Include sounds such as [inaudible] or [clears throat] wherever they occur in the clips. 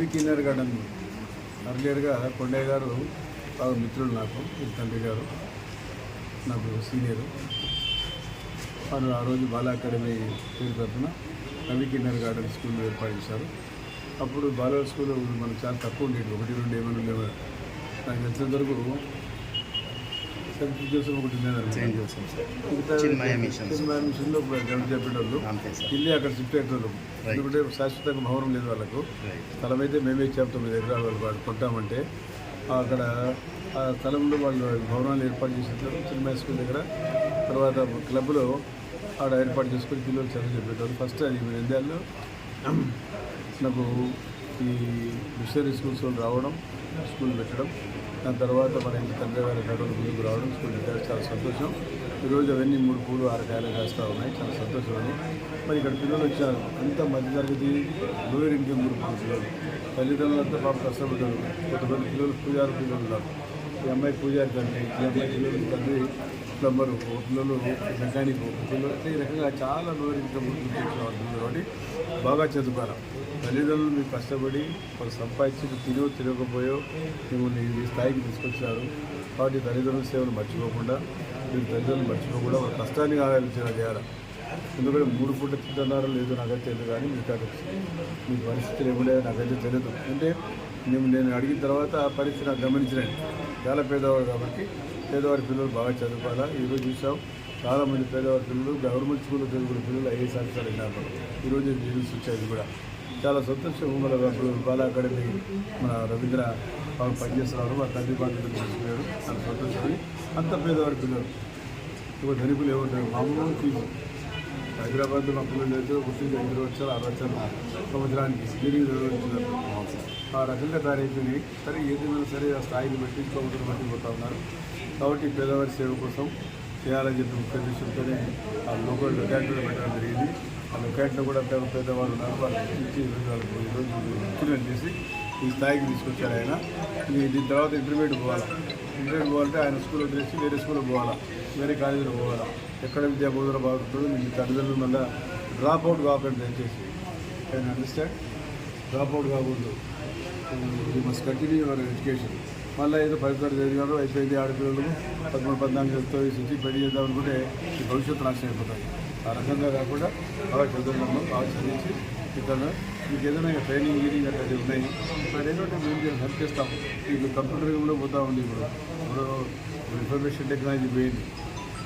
Ravi Kinnar garden. అర్లియర్గా కొండయ్య గారు బాగా మిత్రులు నాకు వీళ్ళ తండ్రి గారు నాకు సీనియరు. వారు ఆ రోజు బాల అకాడమీ పేరు తరఫున రవి కిన్నర్ గార్డెన్ స్కూల్ ఏర్పాటు చేశారు. అప్పుడు బాల స్కూల్ మనకు చాలా తక్కువ ఉండేది ఒకటి రెండు ఏమైనా లేవు. నాకు తెలిసినంత వరకు ఒకటి ఉండేది సెయింట్ జోసెఫ్ సార్. మిగతా చిన్మయ మిషన్స్. చిన్మయ మిషన్లో గమని చెప్పేటోళ్ళు అంతే సార్. ఇల్లు అక్కడ షిఫ్ట్ అయ్యేటోళ్ళు. ఎందుకంటే శాశ్వతంగా భవనం లేదు వాళ్ళకు. స్థలం అయితే మేమే ఇచ్చాం తొమ్మిది ఎకరాలు వాళ్ళు కొంటామంటే అక్కడ ఆ స్థలంలో వాళ్ళు భవనాలు ఏర్పాటు చేసేటారు చిన్న స్కూల్ దగ్గర. తర్వాత క్లబ్లో ఆడ ఏర్పాటు చేసుకుని పిల్లలు చదువు చెప్పేటోళ్ళు. ఫస్ట్ అది నంద్యాలలో [clears throat] నాకు ఈ మిషనరీ స్కూల్స్ రావడం స్కూల్ పెట్టడం. దాని తర్వాత మన ఇంటి తండ్రి గారి కడవలు ముందుకు రావడం స్కూల్ పెట్టారు చాలా సంతోషం. ఈరోజు అవన్నీ మూడు పూలు ఆరు కాయలు కాస్తూ ఉన్నాయి. చాలా సంతోషం అని మరి ఇక్కడ పిల్లలు వచ్చారు. అంత మధ్య తరగతి లోయర్ ఇంటి మూడు పిల్లలు. తల్లిదండ్రులంతా పాప కష్టపడ్డారు. కొంతమంది పిల్లలు పూజారు పిల్లలు ఉన్నారు. ఈ అమ్మాయి పూజారి తండ్రి ఈ అమ్మాయి పిల్లలు తండ్రి. ప్లంబరు ఒక మెకానిక్ ఒక అంటే ఈ రకంగా చాలా నోరు ఇన్కమ్ గ్రూప్ కాబట్టి బాగా చదువుకోవాలి తల్లిదండ్రులు మీకు కష్టపడి వాళ్ళు సంపాదించి తినో తినకపోయో మిమ్మల్ని ఈ స్థాయికి తీసుకొచ్చారు కాబట్టి తల్లిదండ్రుల సేవలు మర్చిపోకుండా మీరు తల్లిదండ్రులు మర్చిపోకుండా వాళ్ళ కష్టాన్ని ఆలోచన చేయాలి? ఎందుకంటే మూడు పూట తింటున్నారో లేదో నాకైతే తెలియదు కానీ మీకు అక్కడ మీ పరిస్థితులు ఏముండే నాకైతే తెలియదు. అంటే మేము నేను అడిగిన తర్వాత ఆ పరిస్థితి నాకు గమనించినాను చాలా పేదవాడు కాబట్టి పేదవారి పిల్లలు బాగా చదువుకోవాలా? ఈరోజు చూసాం చాలామంది పేదవారి పిల్లలు గవర్నమెంట్ స్కూల్లో చదువుకునే పిల్లలు ఐఏఎస్ ఆఫీసర్ అయినారు. ఈరోజు న్యూస్ వచ్చేది కూడా. చాలా సంతోషం మన అప్పుడు. బాల అకాడమీ మన రవీంద్ర వాళ్ళు పనిచేస్తున్నారు. వాళ్ళ తండ్రి బాధ్యతలు తీసుకున్నారు చాలా సంతోషం. అంత పేదవారి పిల్లలు. ఇప్పుడు ధనికులు ఏమంటారు? మామూలు ఫీజు హైదరాబాద్లో మా పిల్లలు అయితే ఒక ఐదు వచ్చారు ఆరు వచ్చారు సంవత్సరానికి దీనికి నిర్వహించారు ఆ రకంగా తయారైపోయినాయి. సరే ఏదైనా సరే ఆ స్థాయిని బట్టి సంవత్సరం బట్టి పోతా ఉన్నారు. కాబట్టి పేదవారి సేవ కోసం చేయాలని చెప్పి ముఖ్య దృష్టితోనే ఆ లోకల్ లొకాలిటీలో పెట్టడం జరిగింది. ఆ లొకాలిటీలో కూడా పేద పేదవాళ్ళు ఉన్నారు. వాళ్ళకి ఇచ్చి ఈరోజు ఈరోజు చేసి ఈ స్థాయికి తీసుకొచ్చారు ఆయన. దీని తర్వాత ఇంటర్మీడియట్ పోవాలి? ఇంటర్మీడియట్ పోవాలంటే ఆయన స్కూల్లో వదిలేసి వేరే స్కూల్లో పోవాలా? వేరే కాలేజీలో పోవాలా? ఎక్కడ విద్యా బోధన బాగుంటుందో మీ తల్లిదండ్రులు మళ్ళీ డ్రాప్ అవుట్ కాకుండా దయచేసి. ఐ అండర్స్టాండ్ డ్రాప్ అవుట్ కాకూడదు. You must continue your education మళ్ళీ ఏదో ఫలితాలు చదివారు అయిపోయింది ఆడపిల్లలు పదమూడు పద్నాలుగు చదువుతో సిటీ పెళ్ళి చేద్దాం అనుకుంటే ఈ భవిష్యత్తు నాశనం అయిపోతాయి ఆ రకంగా కాకుండా బాగా చదువుకున్నాము బాగా చదివించి ఇక్కడ మీకు ఏదైనా ట్రైనింగ్ గీనింగ్ అట్లా ఉన్నాయి. ఇక్కడ ఏంటంటే మేము హెల్ప్ చేస్తాం మీకు కంప్యూటర్ యుగంలో పోతా ఉంది ఇప్పుడు. ఇప్పుడు ఇన్ఫర్మేషన్ టెక్నాలజీ పోయింది.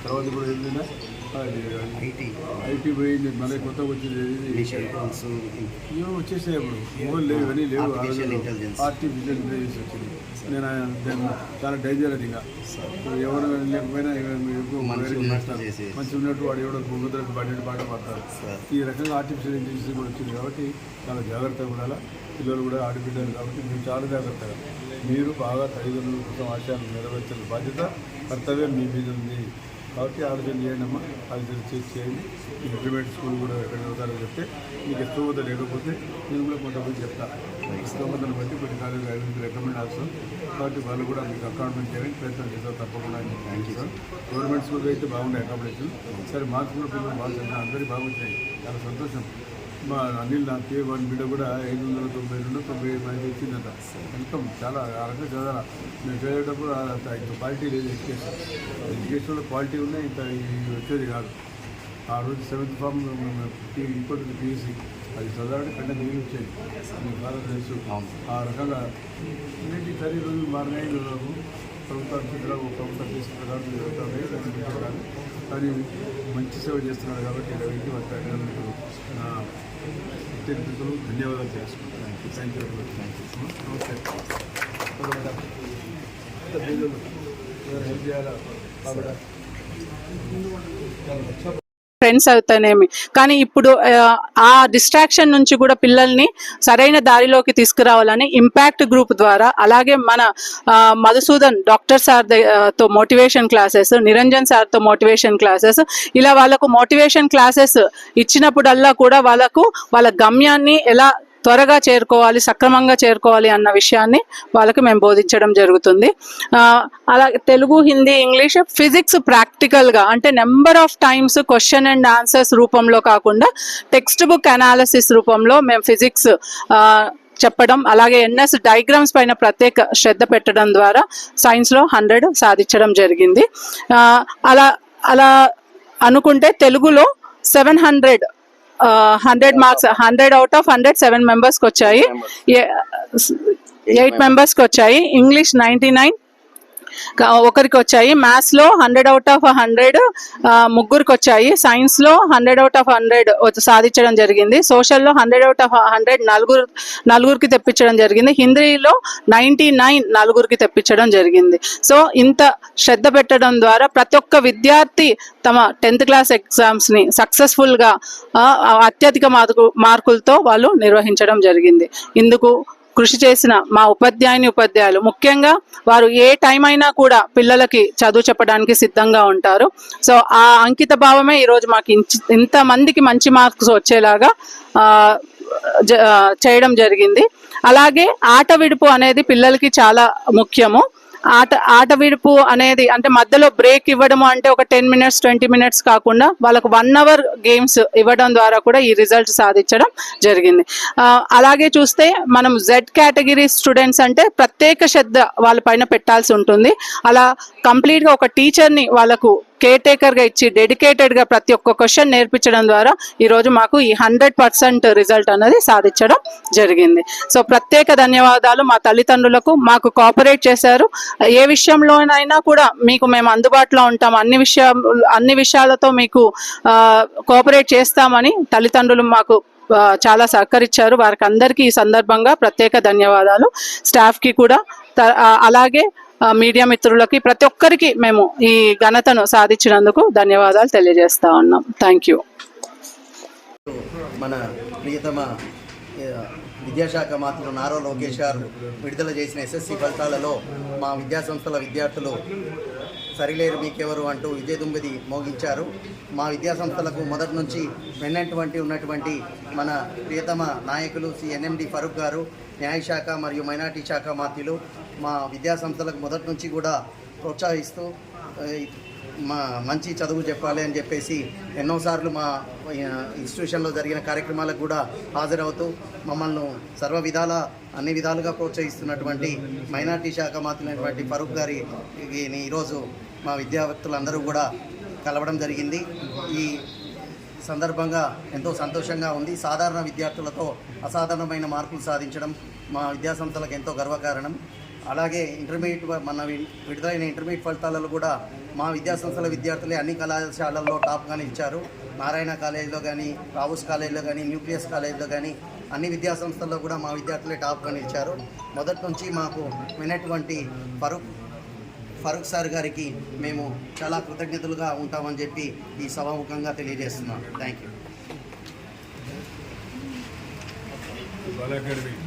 తర్వాత ఇప్పుడు ఏంటంటే ఐటీ ఐటీ పోయింది మళ్ళీ కొత్తగా వచ్చింది ఇవో వచ్చేసాయి ఇప్పుడు మొబైల్ లేవు ఇవన్నీ లేవు. ఆర్టిఫిషియల్ ఇంటెలిజెన్స్ వచ్చింది. నేను చాలా డేంజర్ అది ఇంకా ఎవరు లేకపోయినా వేరే ఉన్నట్టు వాడు ఎవడో భూమితలకు పడి పాట పడతారు ఈ రకంగా ఆర్టిఫిషియల్ ఇంటెలిజెన్స్ కూడా వచ్చింది కాబట్టి చాలా జాగ్రత్తగా ఉండాలి? పిల్లలు కూడా ఆడబిడ్డలు కాబట్టి మీరు చాలా జాగ్రత్తగా మీరు బాగా తల్లిదండ్రుల కోసం ఆశయాలు నెరవేర్చిన బాధ్యత కర్తవ్యం మీ మీద ఉంది. కాబట్టి ఆలోచన చేయండి అమ్మా ఆలోచన చేసి చేయండి. మీకు ప్రైవేట్ స్కూల్ కూడా ఎక్కడ చదువుతారో చెప్తే మీకు ఇష్టమవుతా లేకపోతే నేను కూడా కొంతమంది చెప్తా. ఇష్టమవుతాను బట్టి కొన్ని కాలేజీ ఐదు రికమెండ్ అవసరం కాబట్టి వాళ్ళు కూడా మీకు అకామిడేట్ చేయడానికి ప్రయత్నం చేస్తారు తప్పకుండా thank you sir government school అయితే బాగున్నాయి అకామిడేషన్ సరే మార్క్స్ కూడా పిల్లలు బాగా చదివినా అందరికీ బాగుంటాయి చాలా సంతోషం. మా అనిల్ నా కే వన్ బిడ్డ కూడా ఐదు వందల తొంభై రెండు తొంభై ఐదు మంది వచ్చిందట వెల్కమ్ చాలా ఆ రకంగా చదవాలా మేము చదివేటప్పుడు అంత ఇంత క్వాలిటీ లేదు ఎడ్యుకేషన్. ఎడ్యుకేషన్లో క్వాలిటీ ఉన్నాయి ఇంత ఇది వచ్చేది కాదు. ఆ రోజు సెవెంత్ ఫామ్ ఇంకోటి పీఎస్సీ అది చదవడానికి కంటే మిగిలి వచ్చేది. మీ ఫాదర్ తెలుసు. ఆ రకంగా ఈ రోజు మారినాయి రోజు ప్రభుత్వ అధికారులు ప్రభుత్వం జరుగుతున్నాయి పెట్టుకోవాలి. కానీ మంచి సేవ చేస్తున్నాడు కాబట్టి రవికి వాళ్ళ తల్లిదండ్రులకు నా కృతజ్ఞతలు ధన్యవాదాలు తెలుసుకుంటాను థ్యాంక్ యూ థ్యాంక్ యూ నమస్తే తర్వాత ఇంత పిల్లలు ఎవరు హెల్ప్ చేయాలా కాబట్టి ఫ్రెండ్స్ అవుతానేమి. కానీ ఇప్పుడు ఆ, డిస్ట్రాక్షన్ నుంచి కూడా పిల్లల్ని సరైన దారిలోకి తీసుకురావాలని ఇంపాక్ట్ గ్రూప్ ద్వారా అలాగే మన ఆ, మధుసూదన్ డాక్టర్ సార్తో మోటివేషన్ క్లాసెస్ నిరంజన్ సార్తో మోటివేషన్ క్లాసెస్ ఇలా వాళ్ళకు మోటివేషన్ క్లాసెస్ ఇచ్చినప్పుడల్లా కూడా వాళ్ళకు వాళ్ళ గమ్యాన్ని ఎలా త్వరగా చేరుకోవాలి సక్రమంగా చేరుకోవాలి అన్న విషయాన్ని వాళ్ళకి మేము బోధించడం జరుగుతుంది. అలా తెలుగు హిందీ ఇంగ్లీష్ ఫిజిక్స్ ప్రాక్టికల్గా అంటే number of times question and answers రూపంలో కాకుండా టెక్స్ట్ బుక్ అనాలిసిస్ రూపంలో మేము ఫిజిక్స్ చెప్పడం అలాగే ఎన్ఎస్ డయాగ్రామ్స్ పైన ప్రత్యేక శ్రద్ధ పెట్టడం ద్వారా సైన్స్లో హండ్రెడ్ సాధించడం జరిగింది. అలా అలా అనుకుంటే తెలుగులో seven hundred hundred marks hundred out of hundred seven మెంబర్స్కి వచ్చాయి ఎయిట్ మెంబర్స్కి వచ్చాయి ఇంగ్లీష్ నైంటీ నైన్ ఒకరికి వచ్చాయి. మ్యాథ్స్లో హండ్రెడ్ అవుట్ ఆఫ్ హండ్రెడ్ ముగ్గురికి వచ్చాయి. సైన్స్లో హండ్రెడ్ అవుట్ ఆఫ్ హండ్రెడ్ సాధించడం జరిగింది. సోషల్లో హండ్రెడ్ అవుట్ ఆఫ్ హండ్రెడ్ నలుగురు నలుగురికి తెప్పించడం జరిగింది. హిందీలో నైన్టీ నైన్ నలుగురికి తెప్పించడం జరిగింది. సో ఇంత శ్రద్ధ పెట్టడం ద్వారా ప్రతి ఒక్క విద్యార్థి తమ టెన్త్ క్లాస్ ఎగ్జామ్స్ని సక్సెస్ఫుల్గా ఆ, అత్యధిక మార్కు మార్కులతో వాళ్ళు నిర్వహించడం జరిగింది. ఇందుకు కృషి చేసిన మా ఉపాధ్యాయుని ఉపాధ్యాయులు. ముఖ్యంగా వారు ఏ టైం అయినా కూడా పిల్లలకి చదువు చెప్పడానికి సిద్ధంగా ఉంటారు. సో ఆ అంకిత భావమే ఈరోజు మాకు ఇంచ- ఇంతమందికి మంచి మార్క్స్ వచ్చేలాగా జ- చేయడం జరిగింది. అలాగే ఆట విడుపు అనేది పిల్లలకి చాలా ముఖ్యము. ఆట ఆట విడుపు అనేది అంటే మధ్యలో బ్రేక్ ఇవ్వడము అంటే ఒక టెన్ మినిట్స్ ట్వంటీ మినిట్స్ కాకుండా వాళ్ళకు వన్ అవర్ గేమ్స్ ఇవ్వడం ద్వారా కూడా ఈ రిజల్ట్ సాధించడం జరిగింది. అలాగే చూస్తే మనం జెడ్ కేటగిరీ స్టూడెంట్స్ అంటే ప్రత్యేక శ్రద్ధ వాళ్ళ పైన పెట్టాల్సి ఉంటుంది. అలా కంప్లీట్గా ఒక టీచర్ని వాళ్ళకు కేర్ టేకర్గా ఇచ్చి డెడికేటెడ్గా ప్రతి ఒక్క క్వశ్చన్ నేర్పించడం ద్వారా ఈరోజు మాకు ఈ హండ్రెడ్ పర్సెంట్ రిజల్ట్ అనేది సాధించడం జరిగింది. సో ప్రత్యేక ధన్యవాదాలు మా తల్లిదండ్రులకు. మాకు కోఆపరేట్ చేశారు. ఏ విషయంలోనైనా కూడా మీకు మేము అందుబాటులో ఉంటాం. అన్ని విషయ అన్ని విషయాలతో మీకు కోఆపరేట్ చేస్తామని తల్లిదండ్రులు మాకు చాలా సహకరించారు. వారికి అందరికీ ఈ సందర్భంగా ప్రత్యేక ధన్యవాదాలు. స్టాఫ్కి కూడా అలాగే మీడియా మిత్రులకి ప్రతి ఒక్కరికి మేము ఈ ఘనతను సాధించినందుకు ధన్యవాదాలు తెలియజేస్తా ఉన్నాం. థ్యాంక్ యూ మన ప్రియతమ విద్యాశాఖ మంత్రులు నారా లోకేష్ గారు విడుదల చేసిన ఎస్ఎస్సి ఫలితాలలో మా విద్యాసంస్థల విద్యార్థులు సరిలేరు మీకెవరు అంటూ విజయదుంబిది మోగించారు. మా విద్యాసంస్థలకు మొదటి నుంచి వెన్నటువంటి ఉన్నటువంటి మన ప్రియతమ నాయకులు సిఎన్ఎండి ఫరూక్ గారు న్యాయశాఖ మరియు మైనార్టీ శాఖ మాత్యులు మా విద్యాసంస్థలకు మొదటి నుంచి కూడా ప్రోత్సహిస్తూ మా మంచి చదువు చెప్పాలి అని చెప్పేసి ఎన్నోసార్లు మా ఇన్స్టిట్యూషన్లో జరిగిన కార్యక్రమాలకు కూడా హాజరవుతూ మమ్మల్ని సర్వ విధాల అన్ని విధాలుగా ప్రోత్సహిస్తున్నటువంటి మైనార్టీ శాఖ మాత్రమైనటువంటి ఫరూక్ గారి ఈరోజు మా విద్యార్థులందరూ కూడా కలవడం జరిగింది. ఈ సందర్భంగా ఎంతో సంతోషంగా ఉంది. సాధారణ విద్యార్థులతో అసాధారణమైన మార్పులు సాధించడం మా విద్యాసంస్థలకు ఎంతో గర్వకారణం. అలాగే ఇంటర్మీడియట్ మన వి- విడుదలైన ఇంటర్మీడియట్ ఫలితాలలో కూడా మా విద్యాసంస్థల విద్యార్థులే అన్ని కళాశాలల్లో టాప్గానే ఇచ్చారు. నారాయణ కాలేజీలో కానీ రావుస్ కాలేజీలో కానీ న్యూక్లియస్ కాలేజీలో కానీ అన్ని విద్యాసంస్థల్లో కూడా మా విద్యార్థులే టాప్గా ఇచ్చారు. మొదటి నుంచి మాకు వినటువంటి ఫరూక్ ఫరూక్ సార్ గారికి మేము చాలా కృతజ్ఞతలుగా ఉంటామని చెప్పి ఈ సభాముఖంగా తెలియజేస్తున్నాం. Thank you academy